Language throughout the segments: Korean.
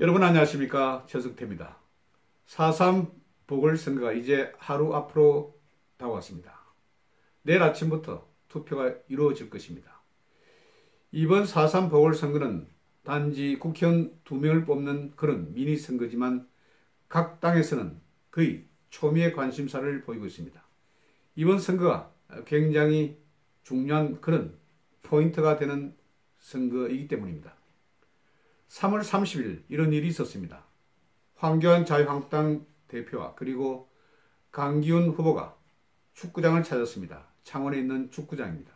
여러분 안녕하십니까 최석태입니다. 4.3 보궐선거가 이제 하루 앞으로 다가왔습니다. 내일 아침부터 투표가 이루어질 것입니다. 이번 4.3 보궐선거는 단지 국회의원 2명을 뽑는 그런 미니 선거지만 각 당에서는 거의 초미의 관심사를 보이고 있습니다. 이번 선거가 굉장히 중요한 그런 포인트가 되는 선거이기 때문입니다. 3월 30일 이런 일이 있었습니다. 황교안 자유한국당 대표와 그리고 강기훈 후보가 축구장을 찾았습니다. 창원에 있는 축구장입니다.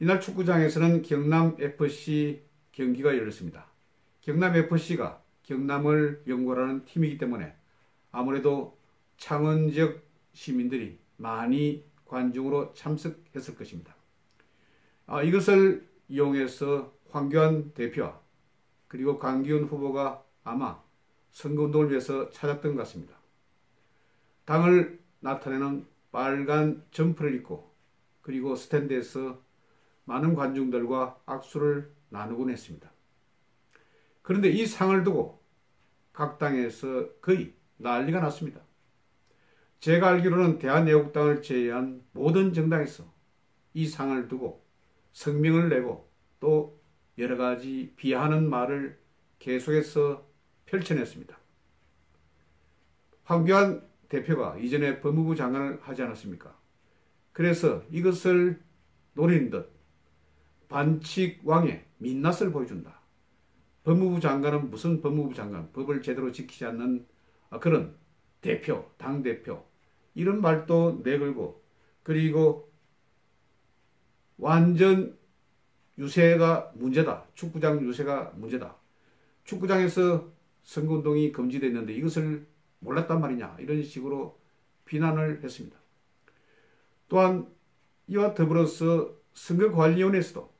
이날 축구장에서는 경남FC 경기가 열렸습니다. 경남FC가 경남을 연구하는 팀이기 때문에 아무래도 창원 지역 시민들이 많이 관중으로 참석했을 것입니다. 아, 이것을 이용해서 황교안 대표와 그리고 강기훈 후보가 아마 선거운동을 위해서 찾았던 것 같습니다. 당을 나타내는 빨간 점퍼를 입고 그리고 스탠드에서 많은 관중들과 악수를 나누곤 했습니다. 그런데 이 상을 두고 각 당에서 거의 난리가 났습니다. 제가 알기로는 대한애국당을 제외한 모든 정당에서 이 상을 두고 성명을 내고 또 여러 가지 비하하는 말을 계속해서 펼쳐냈습니다. 황교안 대표가 이전에 법무부 장관을 하지 않았습니까? 그래서 이것을 노리는 듯 반칙왕의 민낯을 보여준다. 법무부 장관은 무슨 법무부 장관, 법을 제대로 지키지 않는 그런 대표, 당대표, 이런 말도 내걸고, 그리고 완전 유세가 문제다. 축구장 유세가 문제다. 축구장에서 선거운동이 금지됐는데 이것을 몰랐단 말이냐. 이런 식으로 비난을 했습니다. 또한 이와 더불어서 선거관리위원회에서도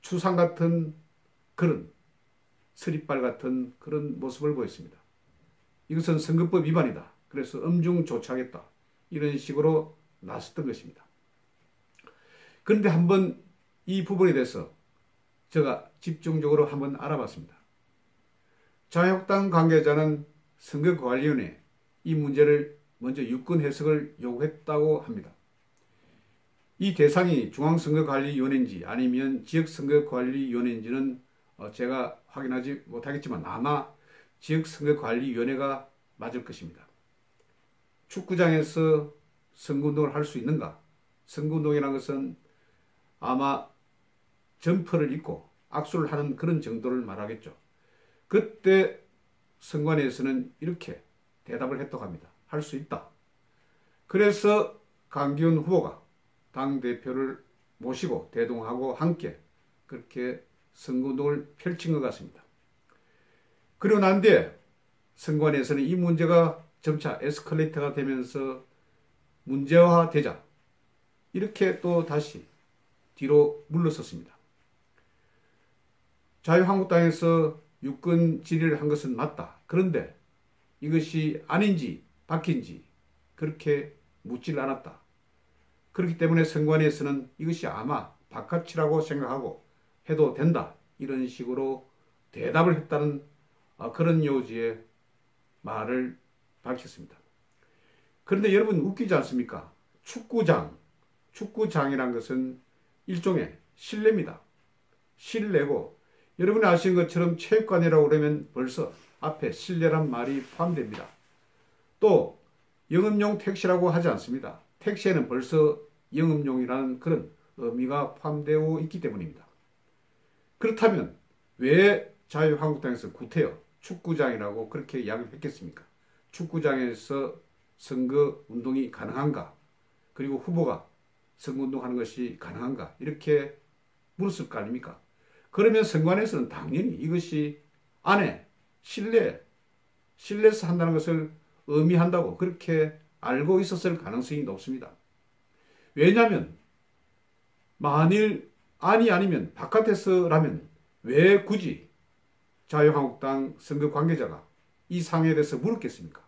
추상 같은 그런 서리빨 같은 그런 모습을 보였습니다. 이것은 선거법 위반이다. 그래서 엄중 조치하겠다. 이런 식으로 나섰던 것입니다. 그런데 한번 이 부분에 대해서 제가 집중적으로 한번 알아봤습니다. 자유한국당 관계자는 선거관리위원회 이 문제를 먼저 유권 해석을 요구했다고 합니다. 이 대상이 중앙선거관리위원회인지 아니면 지역선거관리위원회인지는 어, 제가 확인하지 못하겠지만 아마 지역선거관리위원회가 맞을 것입니다. 축구장에서 선거운동을 할 수 있는가? 선거운동이라는 것은 아마 점퍼를 입고 악수를 하는 그런 정도를 말하겠죠. 그때 선관위에서는 이렇게 대답을 했다고 합니다. 할 수 있다. 그래서 강기훈 후보가 당대표를 모시고 대동하고 함께 그렇게 선거운동을 펼친 것 같습니다. 그리고 난 뒤에 선관위에서는 이 문제가 점차 에스컬레이터가 되면서 문제화되자 이렇게 또 다시 뒤로 물러섰습니다. 자유한국당에서 유권 질의를 한 것은 맞다. 그런데 이것이 아닌지 바뀐지 그렇게 묻질 않았다. 그렇기 때문에 선관위에서는 이것이 아마 바깥이라고 생각하고 해도 된다. 이런 식으로 대답을 했다는 아, 그런 요지의 말을 밝혔습니다. 그런데 여러분 웃기지 않습니까? 축구장, 축구장이란 것은 일종의 실내입니다. 실내고 여러분이 아시는 것처럼 체육관이라고 그러면 벌써 앞에 실내란 말이 포함됩니다. 또 영업용 택시라고 하지 않습니다. 택시에는 벌써 영업용이라는 그런 의미가 포함되어 있기 때문입니다. 그렇다면 왜 자유한국당에서 구태여 축구장이라고 그렇게 이야기를 했겠습니까? 축구장에서 선거 운동이 가능한가? 그리고 후보가 선거 운동하는 것이 가능한가? 이렇게 물었을 거 아닙니까? 그러면 선관에서는 당연히 이것이 안에 실내, 실내에서 한다는 것을 의미한다고 그렇게 알고 있었을 가능성이 높습니다. 왜냐하면 만일 아니 아니면 바깥에서라면 왜 굳이 자유한국당 선거 관계자가 이 상황에 대해서 물었겠습니까?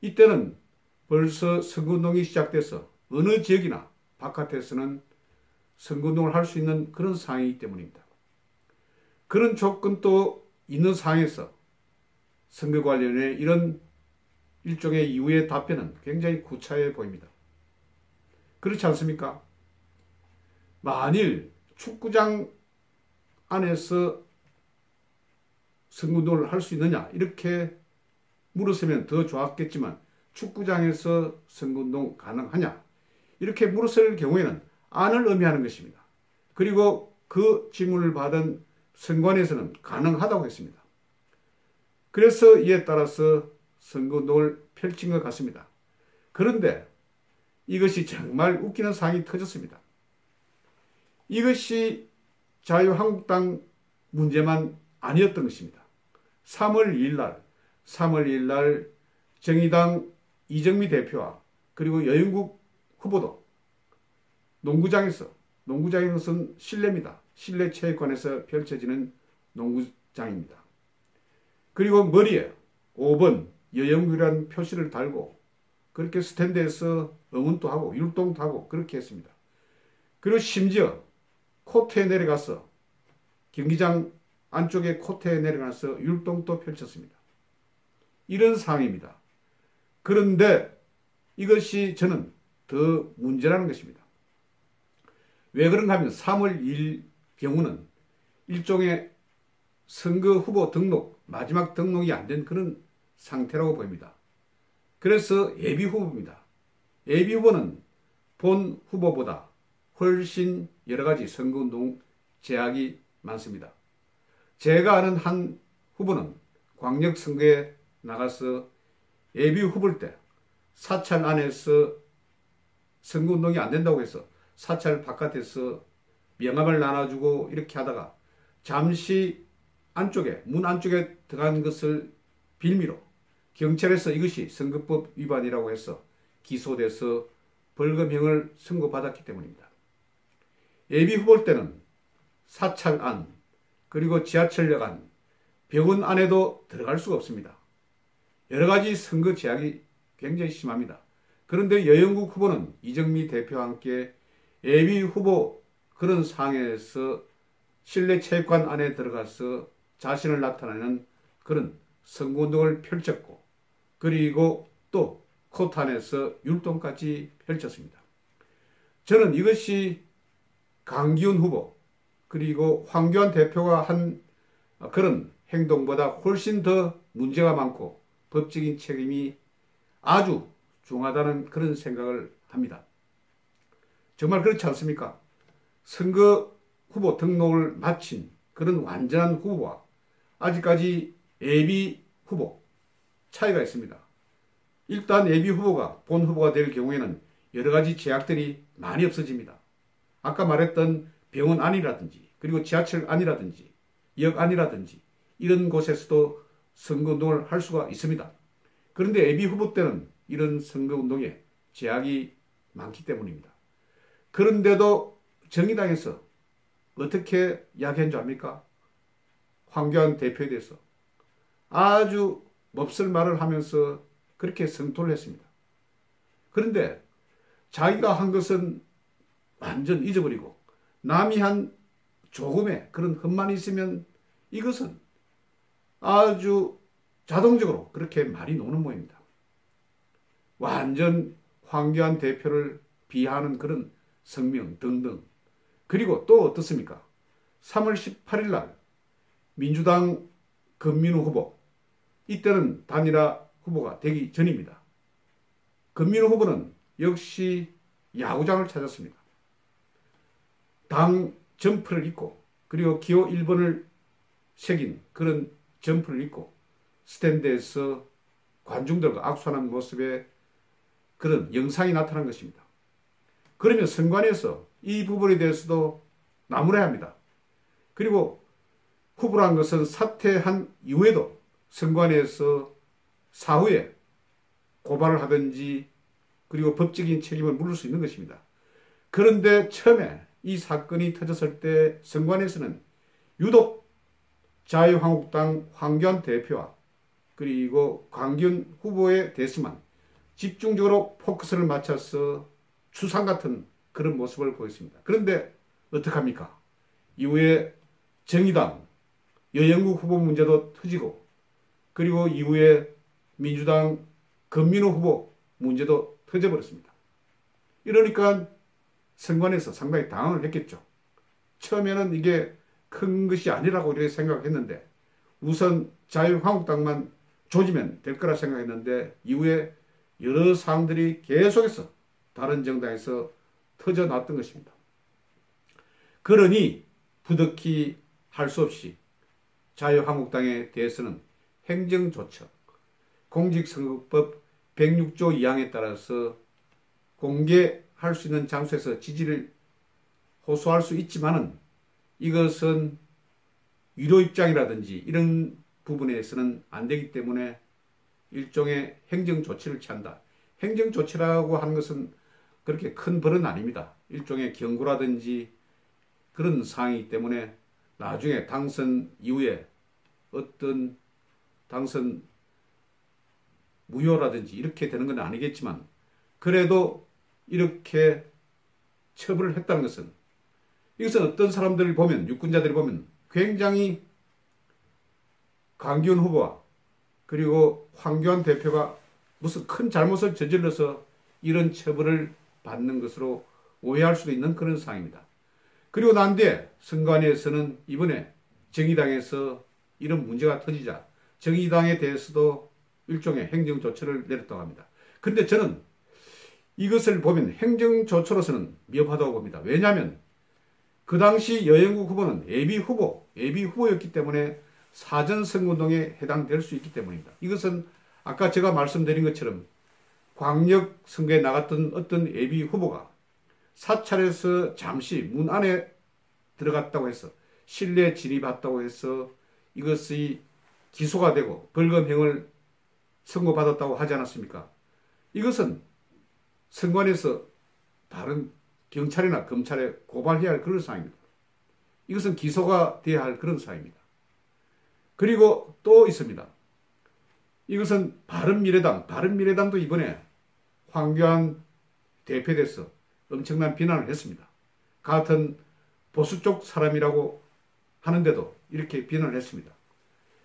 이때는 벌써 선거운동이 시작돼서 어느 지역이나 바깥에서는 선거운동을 할 수 있는 그런 상황이기 때문입니다. 그런 조건도 있는 상황에서 선거 관련해 이런 일종의 이후의 답변은 굉장히 구차해 보입니다. 그렇지 않습니까? 만일 축구장 안에서 선거운동을 할 수 있느냐 이렇게 물었으면 더 좋았겠지만 축구장에서 선거운동 가능하냐 이렇게 물었을 경우에는 안을 의미하는 것입니다. 그리고 그 질문을 받은 선관에서는 가능하다고 했습니다. 그래서 이에 따라서 선거운동을 펼친 것 같습니다. 그런데 이것이 정말 웃기는 상황이 터졌습니다. 이것이 자유한국당 문제만 아니었던 것입니다. 3월 2일 날, 3월 2일 날 정의당 이정미 대표와 그리고 여영국 후보도 농구장에서, 농구장인 것은 실내입니다. 실내 체육관에서 펼쳐지는 농구장입니다. 그리고 머리에 5번 여영국이라는 표시를 달고 그렇게 스탠드에서 응원도 하고 율동도 하고 그렇게 했습니다. 그리고 심지어 코트에 내려가서 경기장 안쪽에 코트에 내려가서 율동도 펼쳤습니다. 이런 상황입니다. 그런데 이것이 저는 더 문제라는 것입니다. 왜 그런가 하면 3월 2일 경우는 일종의 선거 후보 등록, 마지막 등록이 안 된 그런 상태라고 보입니다. 그래서 예비 후보입니다. 예비 후보는 본 후보보다 훨씬 여러 가지 선거운동 제약이 많습니다. 제가 아는 한 후보는 광역선거에 나가서 예비 후보일 때 사찰 안에서 선거운동이 안 된다고 해서 사찰 바깥에서 명함을 나눠주고 이렇게 하다가 잠시 안쪽에 문 안쪽에 들어간 것을 빌미로 경찰에서 이것이 선거법 위반이라고 해서 기소돼서 벌금형을 선고받았기 때문입니다. 예비 후보일 때는 사찰 안 그리고 지하철역 안 병원 안에도 들어갈 수가 없습니다. 여러 가지 선거 제약이 굉장히 심합니다. 그런데 여영국 후보는 이정미 대표와 함께 예비 후보 그런 상황에서 실내 체육관 안에 들어가서 자신을 나타내는 그런 선거운동을 펼쳤고 그리고 또 코트 안에서 율동까지 펼쳤습니다. 저는 이것이 강기훈 후보 그리고 황교안 대표가 한 그런 행동보다 훨씬 더 문제가 많고 법적인 책임이 아주 중하다는 그런 생각을 합니다. 정말 그렇지 않습니까? 선거 후보 등록을 마친 그런 완전한 후보와 아직까지 예비 후보 차이가 있습니다. 일단 예비 후보가 본 후보가 될 경우에는 여러 가지 제약들이 많이 없어집니다. 아까 말했던 병원 안이라든지 그리고 지하철 안이라든지 역 안이라든지 이런 곳에서도 선거운동을 할 수가 있습니다. 그런데 예비 후보 때는 이런 선거운동에 제약이 많기 때문입니다. 그런데도 정의당에서 어떻게 이야기한 줄 압니까? 황교안 대표에 대해서 아주 몹쓸 말을 하면서 그렇게 성토를 했습니다. 그런데 자기가 한 것은 완전 잊어버리고 남이 한 조금의 그런 흠만 있으면 이것은 아주 자동적으로 그렇게 말이 노는 모입니다. 완전 황교안 대표를 비하하는 그런 성명 등등. 그리고 또 어떻습니까? 3월 18일 날 민주당 금민우 후보 이때는 단일화 후보가 되기 전입니다. 금민우 후보는 역시 야구장을 찾았습니다. 당 점프를 입고 그리고 기호 1번을 새긴 그런 점프를 입고 스탠드에서 관중들과 악수하는 모습의 그런 영상이 나타난 것입니다. 그러면 선관에서 이 부분에 대해서도 나무라야 합니다. 그리고 후보란 것은 사퇴한 이후에도 선관에서 사후에 고발을 하든지 그리고 법적인 책임을 물을 수 있는 것입니다. 그런데 처음에 이 사건이 터졌을 때 선관에서는 유독 자유한국당 황교안 대표와 그리고 광균 후보에 대해서만 집중적으로 포커스를 맞춰서 추상 같은 그런 모습을 보였습니다. 그런데 어떡합니까? 이후에 정의당 여영국 후보 문제도 터지고 그리고 이후에 민주당 금민호 후보 문제도 터져버렸습니다. 이러니까 선관에서 상당히 당황을 했겠죠. 처음에는 이게 큰 것이 아니라고 이렇게 생각했는데 우선 자유한국당만 조지면 될 거라 생각했는데 이후에 여러 사항들이 계속해서 다른 정당에서 터져났던 것입니다. 그러니 부득이 할수 없이 자유한국당에 대해서는 행정조처, 공직선거법 106조 2항에 따라서 공개할 수 있는 장소에서 지지를 호소할 수 있지만은 이것은 유료 입장이라든지 이런 부분에서는 안 되기 때문에 일종의 행정 조치를 취한다. 행정 조치라고 하는 것은 그렇게 큰 벌은 아닙니다. 일종의 경고라든지 그런 사항이기 때문에 나중에 당선 이후에 어떤 당선 무효라든지 이렇게 되는 건 아니겠지만 그래도 이렇게 처벌을 했다는 것은 이것은 어떤 사람들을 보면 유권자들이 보면 굉장히 강기훈 후보와 그리고 황교안 대표가 무슨 큰 잘못을 저질러서 이런 처벌을 받는 것으로 오해할 수도 있는 그런 상황입니다. 그리고 난 뒤에 선관위에서는 이번에 정의당에서 이런 문제가 터지자 정의당에 대해서도 일종의 행정조처를 내렸다고 합니다. 그런데 저는 이것을 보면 행정조처로서는 미흡하다고 봅니다. 왜냐하면 그 당시 여행국 후보는 예비 후보, 예비 후보였기 때문에 사전 선거운동에 해당될 수 있기 때문입니다. 이것은 아까 제가 말씀드린 것처럼 광역 선거에 나갔던 어떤 예비 후보가 사찰에서 잠시 문 안에 들어갔다고 해서 실내 진입했다고 해서 이것이 기소가 되고 벌금형을 선고받았다고 하지 않았습니까? 이것은 선관에서 다른 경찰이나 검찰에 고발해야 할 그런 사항입니다. 이것은 기소가 돼야 할 그런 사항입니다. 그리고 또 있습니다. 이것은 바른미래당, 바른미래당도 이번에 황교안 대표돼서 엄청난 비난을 했습니다. 같은 보수 쪽 사람이라고 하는데도 이렇게 비난을 했습니다.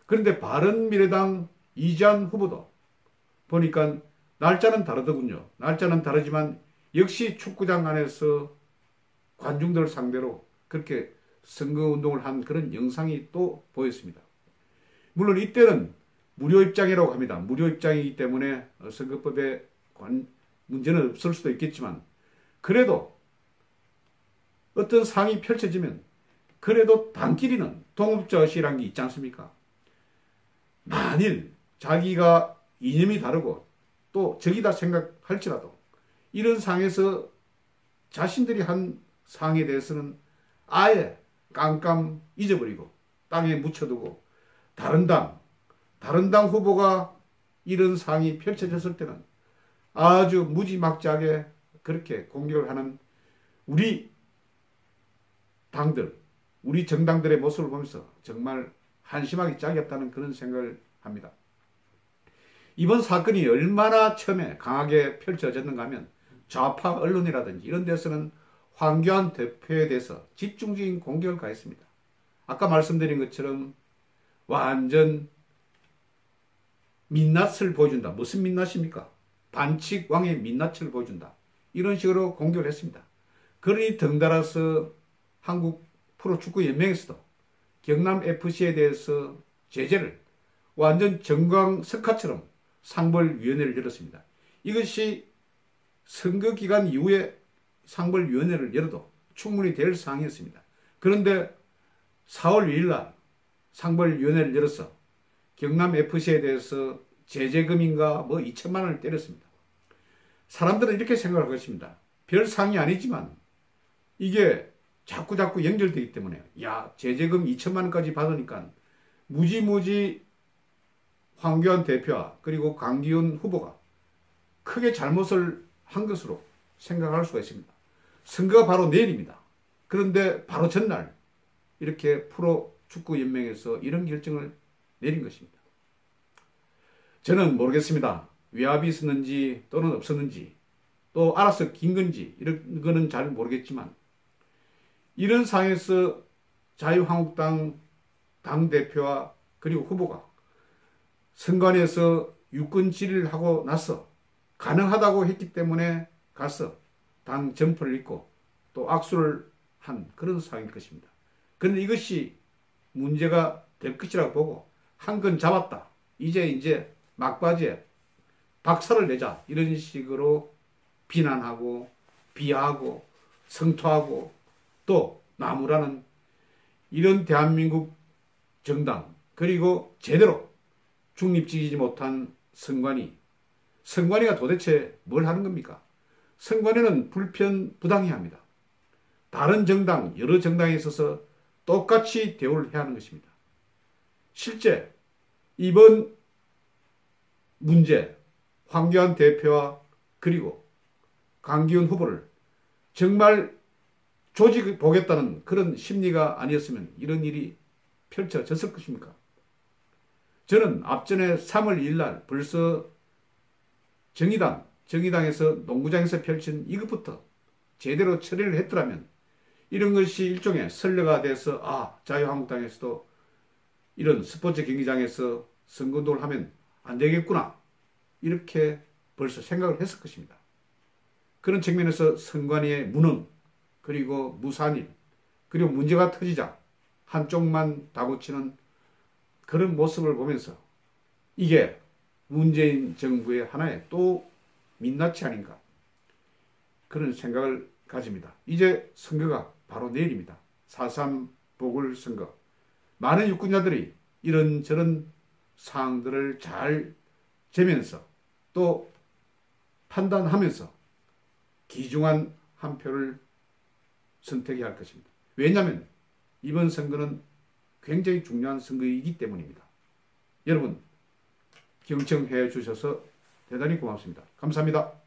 그런데 바른미래당 이재한 후보도 보니까 날짜는 다르더군요. 날짜는 다르지만 역시 축구장 안에서 관중들 상대로 그렇게 선거운동을 한 그런 영상이 또 보였습니다. 물론 이때는 무료 입장이라고 합니다. 무료 입장이기 때문에 선거법에 관, 문제는 없을 수도 있겠지만 그래도 어떤 상이 펼쳐지면 그래도 단끼리는 동업자 의식이라는 게 있지 않습니까? 만일 자기가 이념이 다르고 또 적이다 생각할지라도 이런 상에서 자신들이 한 상에 대해서는 아예 깜깜 잊어버리고 땅에 묻혀두고 다른 당, 다른 당 후보가 이런 상이 펼쳐졌을 때는 아주 무지막지하게 그렇게 공격을 하는 우리 당들, 우리 정당들의 모습을 보면서 정말 한심하게 짝이었다는 그런 생각을 합니다. 이번 사건이 얼마나 처음에 강하게 펼쳐졌는가 하면 좌파 언론이라든지 이런 데서는 황교안 대표에 대해서 집중적인 공격을 가했습니다. 아까 말씀드린 것처럼 완전 민낯을 보여준다. 무슨 민낯입니까? 반칙 왕의 민낯을 보여준다. 이런 식으로 공격을 했습니다. 그러니 덩달아서 한국 프로축구연맹에서도 경남FC에 대해서 제재를 완전 정광석화처럼 상벌위원회를 열었습니다. 이것이 선거기간 이후에 상벌위원회를 열어도 충분히 될 사항이었습니다. 그런데 4월 2일 날 상벌위원회를 열어서 경남FC에 대해서 제재금인가 뭐 2천만 원을 때렸습니다. 사람들은 이렇게 생각할 것입니다. 별 상이 아니지만 이게 자꾸 자꾸 연결되기 때문에 야 제재금 2천만 원까지 받으니까 무지무지 황교안 대표와 그리고 강기훈 후보가 크게 잘못을 한 것으로 생각할 수가 있습니다. 선거가 바로 내일입니다. 그런데 바로 전날 이렇게 프로 축구 연맹에서 이런 결정을 내린 것입니다. 저는 모르겠습니다. 위압이 있었는지 또는 없었는지 또 알아서 긴 건지 이런 거는 잘 모르겠지만 이런 상황에서 자유한국당 당대표와 그리고 후보가 선관위에서 유권 질의를 하고 나서 가능하다고 했기 때문에 가서 당 점퍼를 입고 또 악수를 한 그런 상황일 것입니다. 그런데 이것이 문제가 될 것이라고 보고 한 건 잡았다. 이제 이제 막바지에 박살을 내자 이런 식으로 비난하고 비하하고 성토하고 또 나무라는 이런 대한민국 정당 그리고 제대로 중립지키지 못한 선관위 선관위가 도대체 뭘 하는 겁니까? 선관위는 불편 부당해야 합니다. 다른 정당 여러 정당에 있어서 똑같이 대우를 해야 하는 것입니다. 실제 이번 문제 황교안 대표와 그리고 강기훈 후보를 정말 조직 보겠다는 그런 심리가 아니었으면 이런 일이 펼쳐졌을 것입니까? 저는 앞전에 3월 1일 날 벌써 정의당, 정의당에서 농구장에서 펼친 이것부터 제대로 처리를 했더라면 이런 것이 일종의 선례가 돼서 아 자유한국당에서도 이런 스포츠 경기장에서 선거운동을 하면 안 되겠구나 이렇게 벌써 생각을 했을 것입니다. 그런 측면에서 선관위의 무능 그리고 무산일 그리고 문제가 터지자 한쪽만 다고치는 그런 모습을 보면서 이게 문재인 정부의 하나의 또 민낯이 아닌가 그런 생각을 가집니다. 이제 선거가 바로 내일입니다. 4.3 보궐선거. 많은 유권자들이 이런저런 사항들을 잘 재면서 또 판단하면서 기중한 한 표를 선택해야 할 것입니다. 왜냐하면 이번 선거는 굉장히 중요한 선거이기 때문입니다. 여러분 경청해 주셔서 대단히 고맙습니다. 감사합니다.